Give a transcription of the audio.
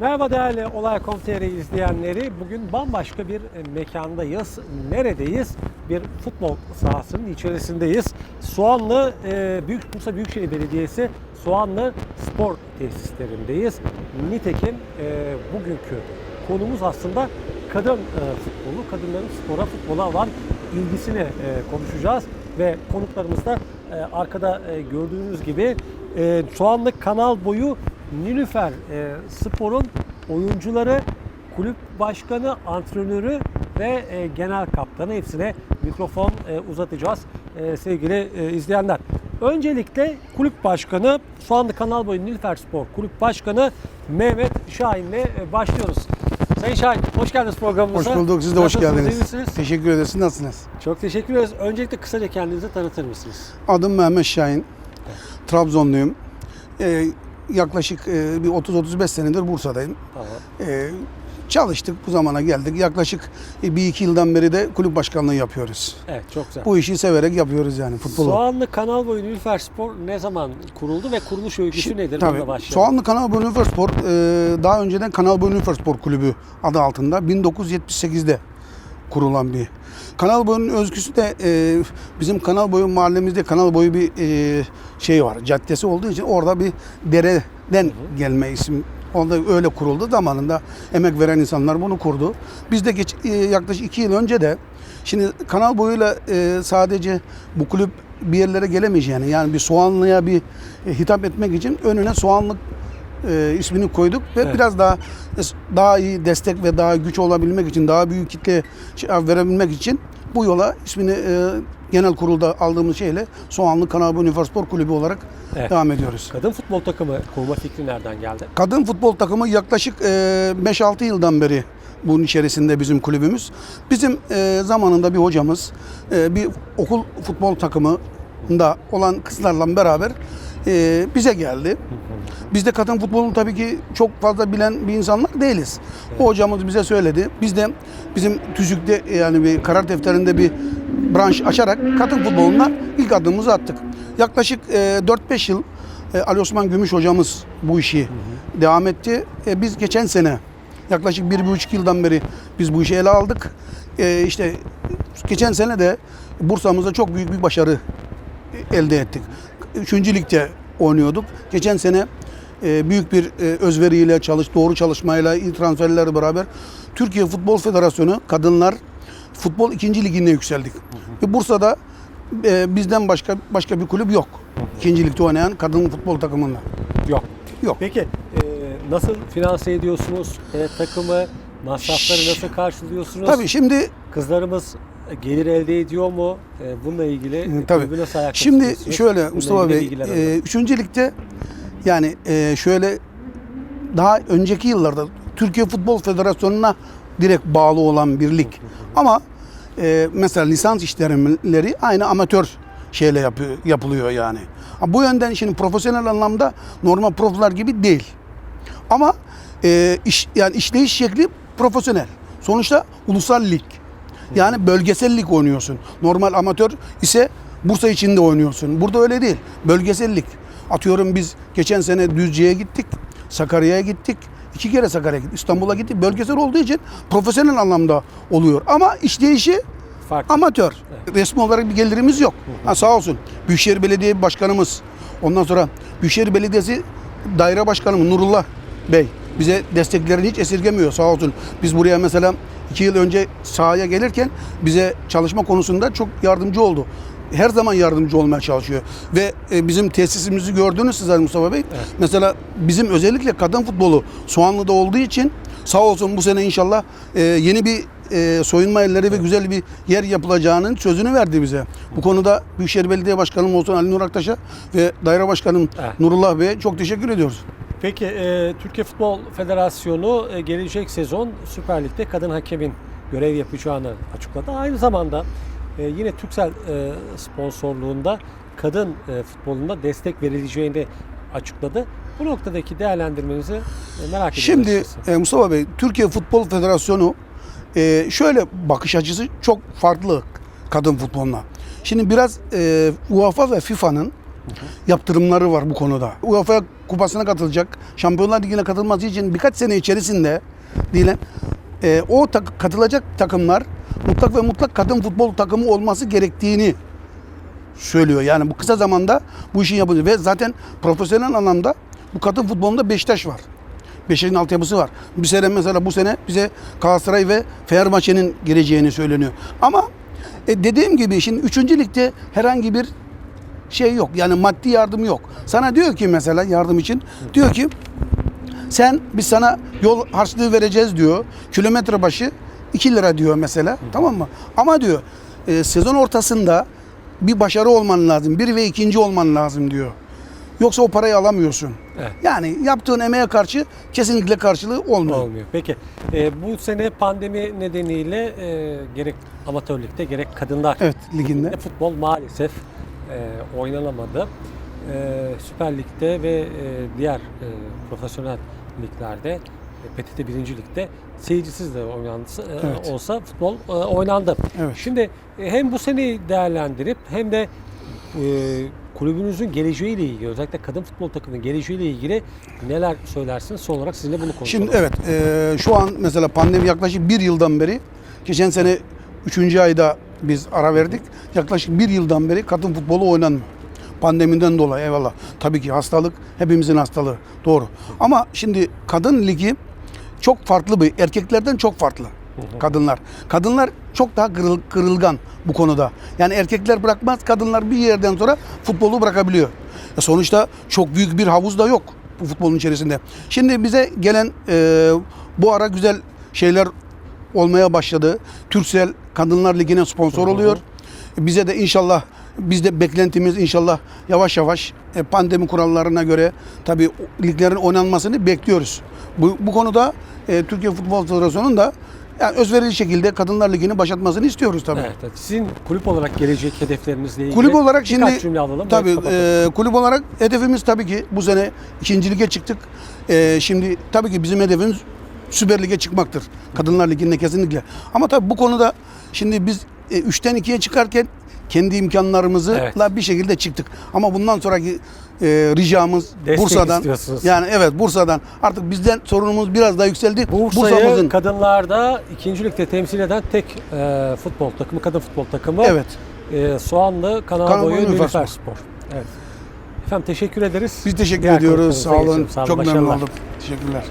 Merhaba değerli Olay.com.tr izleyenleri. Bugün bambaşka bir e, mekandayız. Neredeyiz? Bir futbol sahasının içerisindeyiz. Soğanlı e, Büyük Bursa Büyükşehir Belediyesi Soğanlı Spor Tesislerindeyiz. Nitekim e, bugünkü konumuz aslında kadın futbolu, kadınların spora, futbola olan ilgisini konuşacağız ve konuklarımız da arkada gördüğünüz gibi e, Soğanlı kanal boyu Nilüfer e, Spor'un oyuncuları, kulüp başkanı, antrenörü ve e, genel kaptanı hepsine mikrofon e, uzatacağız e, sevgili e, izleyenler. Öncelikle kulüp başkanı, Soğanlı Kanal Boyu Nilüfer Spor Kulüp Başkanı Mehmet Şahin'le e, başlıyoruz. Sayın Şahin, hoş geldiniz Hoş programımıza. bulduk. Siz de hoş Nasılsınız, iyi geldiniz. misiniz? Teşekkür ederiz. Siz Nasılsınız? Çok teşekkür ederiz. Öncelikle kısaca kendinizi tanıtır mısınız? Adım Mehmet Şahin. Trabzonluyum. Ee, yaklaşık e, bir 30-35 senedir Bursa'dayım. Tamam. Ee, çalıştık bu zamana geldik. Yaklaşık e, bir iki yıldan beri de kulüp başkanlığı yapıyoruz. Evet, çok güzel. Bu işi severek yapıyoruz yani futbolu. Soğanlı Kanal Boyu Nilüfer Spor ne zaman kuruldu ve kuruluş öyküsü Şi- nedir? Tabii. Soğanlı Kanal Boyu Ünifor Spor e, daha önceden Kanal Boyu Ünifor Spor Kulübü adı altında 1978'de kurulan bir. Kanal Boyu'nun özgüsü de e, bizim Kanal Boyu mahallemizde Kanal Boyu bir e, şey var. Caddesi olduğu için orada bir dereden gelme isim. Onda öyle kuruldu zamanında emek veren insanlar bunu kurdu. Biz de geç, e, yaklaşık iki yıl önce de şimdi Kanal Boyu'yla e, sadece bu kulüp bir yerlere gelemeyeceğini yani bir Soğanlı'ya bir e, hitap etmek için önüne Soğanlı e, ismini koyduk ve Evet. biraz daha daha iyi destek ve daha güç olabilmek için, daha büyük kitle şey verebilmek için bu yola ismini e, genel kurulda aldığımız şeyle Soğanlı Kanal Boyu Spor Kulübü olarak Evet. devam ediyoruz. Kadın futbol takımı kurma fikri nereden geldi? Kadın futbol takımı yaklaşık e, 5-6 yıldan beri bunun içerisinde bizim kulübümüz. Bizim e, zamanında bir hocamız e, bir okul futbol takımında olan kızlarla beraber e, bize geldi. Biz de kadın futbolunu tabii ki çok fazla bilen bir insanlar değiliz. O hocamız bize söyledi. Biz de bizim tüzükte yani bir karar defterinde bir branş açarak kadın futboluna ilk adımımızı attık. Yaklaşık e, 4-5 yıl e, Ali Osman Gümüş hocamız bu işi devam etti. E, biz geçen sene yaklaşık bir buçuk yıldan beri biz bu işi ele aldık. E, işte geçen sene de Bursa'mızda çok büyük bir başarı elde ettik. Üçüncü ligde oynuyorduk. Geçen sene e, büyük bir e, özveriyle çalış, doğru çalışmayla, iyi transferlerle beraber Türkiye Futbol Federasyonu Kadınlar Futbol 2. Ligi'ne yükseldik. Ve Bursa'da e, bizden başka başka bir kulüp yok. İkinci ligde oynayan kadın futbol takımında. Yok. Yok. Peki e, nasıl finanse ediyorsunuz e, takımı? Masrafları nasıl karşılıyorsunuz? Tabii şimdi Kızlarımız gelir elde ediyor mu? E, bununla ilgili E, tabii. nasıl ayakta Şimdi şöyle Mustafa Bey, e, üçüncü ligde yani e, şöyle daha önceki yıllarda Türkiye Futbol Federasyonu'na direkt bağlı olan bir lig. Ama e, mesela lisans işlemleri aynı amatör şeyle yapıyor, yapılıyor yani. Bu yönden şimdi profesyonel anlamda normal profiler gibi değil. Ama e, iş, yani işleyiş şekli profesyonel. Sonuçta ulusal lig. Yani bölgesel lig oynuyorsun. Normal amatör ise Bursa içinde oynuyorsun. Burada öyle değil. Bölgesel lig. Atıyorum biz geçen sene Düzce'ye gittik. Sakarya'ya gittik. İki kere Sakarya'ya gittik. İstanbul'a gittik. Bölgesel olduğu için profesyonel anlamda oluyor. Ama işleyişi Farklı. amatör. Resmi olarak bir gelirimiz yok. Ha, sağ olsun. Büyükşehir Belediye Başkanımız. Ondan sonra Büyükşehir Belediyesi Daire Başkanımız Nurullah Bey bize desteklerini hiç esirgemiyor sağ olsun. Biz buraya mesela iki yıl önce sahaya gelirken bize çalışma konusunda çok yardımcı oldu. Her zaman yardımcı olmaya çalışıyor. Ve e, bizim tesisimizi gördünüz sizler Mustafa Bey. Mesela bizim özellikle kadın futbolu Soğanlı'da olduğu için sağ olsun bu sene inşallah e, yeni bir e, soyunma yerleri ve güzel bir yer yapılacağının sözünü verdi bize. Bu konuda Büyükşehir Belediye Başkanım olsun Ali Nur Aktaş'a ve Daire Başkanım Evet. Nurullah Bey'e çok teşekkür ediyoruz. Peki e, Türkiye Futbol Federasyonu e, gelecek sezon Süper Lig'de kadın hakemin görev yapacağını açıkladı. Aynı zamanda e, yine Türksel e, sponsorluğunda kadın e, futbolunda destek verileceğini açıkladı. Bu noktadaki değerlendirmenizi e, merak ediyorum. Şimdi açıkçası. e, Mustafa Bey, Türkiye Futbol Federasyonu e, şöyle bakış açısı çok farklı kadın futboluna. Şimdi biraz e, UEFA ve FIFA'nın yaptırımları var bu konuda. UEFA kupasına katılacak, Şampiyonlar Ligi'ne katılması için birkaç sene içerisinde diyelim e, o tak- katılacak takımlar mutlak ve mutlak kadın futbol takımı olması gerektiğini söylüyor. Yani bu kısa zamanda bu işin yapılıyor ve zaten profesyonel anlamda bu kadın futbolunda Beşiktaş var. Beşiktaş'ın altyapısı var. Bir sene mesela bu sene bize Galatasaray ve Fenerbahçe'nin geleceğini söyleniyor. Ama e, dediğim gibi şimdi 3. ligde herhangi bir şey yok. Yani maddi yardım yok. Sana diyor ki mesela yardım için diyor ki sen biz sana yol harçlığı vereceğiz diyor. Kilometre başı 2 lira diyor mesela. Tamam mı? Ama diyor e, sezon ortasında bir başarı olman lazım. Bir ve ikinci olman lazım diyor. Yoksa o parayı alamıyorsun. Evet. Yani yaptığın emeğe karşı kesinlikle karşılığı olmuyor. Olmuyor. Peki e, bu sene pandemi nedeniyle e, gerek amatörlükte gerek kadınlar Evet liginde. futbol maalesef e, oynanamadı. E, Süper Lig'de ve e, diğer e, profesyonel liglerde e, PTT 1. Lig'de seyircisiz de oynandı, e, Evet. olsa futbol e, oynandı. Evet. Şimdi e, hem bu seneyi değerlendirip hem de e, kulübünüzün geleceğiyle ilgili özellikle kadın futbol takımının geleceğiyle ilgili neler söylersiniz? Son olarak sizinle bunu konuşalım. Şimdi evet e, şu an mesela pandemi yaklaşık bir yıldan beri geçen sene 3. ayda biz ara verdik. Yaklaşık bir yıldan beri kadın futbolu oynanmıyor. Pandemiden dolayı eyvallah. Tabii ki hastalık hepimizin hastalığı. Doğru. Ama şimdi kadın ligi çok farklı bir erkeklerden çok farklı. Kadınlar. Kadınlar çok daha kırıl, kırılgan bu konuda. Yani erkekler bırakmaz, kadınlar bir yerden sonra futbolu bırakabiliyor. E sonuçta çok büyük bir havuz da yok bu futbolun içerisinde. Şimdi bize gelen e, bu ara güzel şeyler olmaya başladı. Türksel Kadınlar Ligi'ne sponsor oluyor. Bize de inşallah biz de beklentimiz inşallah yavaş yavaş e, pandemi kurallarına göre tabii liglerin oynanmasını bekliyoruz. Bu, bu konuda e, Türkiye Futbol Federasyonu'nun da yani özverili şekilde Kadınlar Ligi'ni başlatmasını istiyoruz tabii. Evet, evet. Sizin kulüp olarak gelecek hedeflerinizle ilgili Kulüp olarak şimdi cümle alalım. tabii e, kulüp olarak hedefimiz tabii ki bu sene ikinci lige çıktık. E, şimdi tabii ki bizim hedefimiz Süper Lig'e çıkmaktır. Kadınlar Ligi'nde kesinlikle. Ama tabii bu konuda şimdi biz e, 3'ten 2'ye çıkarken kendi imkanlarımızla Evet. bir şekilde çıktık. Ama bundan sonraki e, ricamız Destek Bursa'dan yani evet Bursa'dan artık bizden sorunumuz biraz daha yükseldi. Bursa'yı Bursa'mızın kadınlarda ikinci ligde temsil eden tek e, futbol takımı, kadın futbol takımı. evet E, Soğanlı Kanal Boyu Nilüfer Spor. Evet. Efendim teşekkür ederiz. biz teşekkür Diğer ediyoruz. Sağ olun. Sağ olun, Çok memnun oldum. Teşekkürler.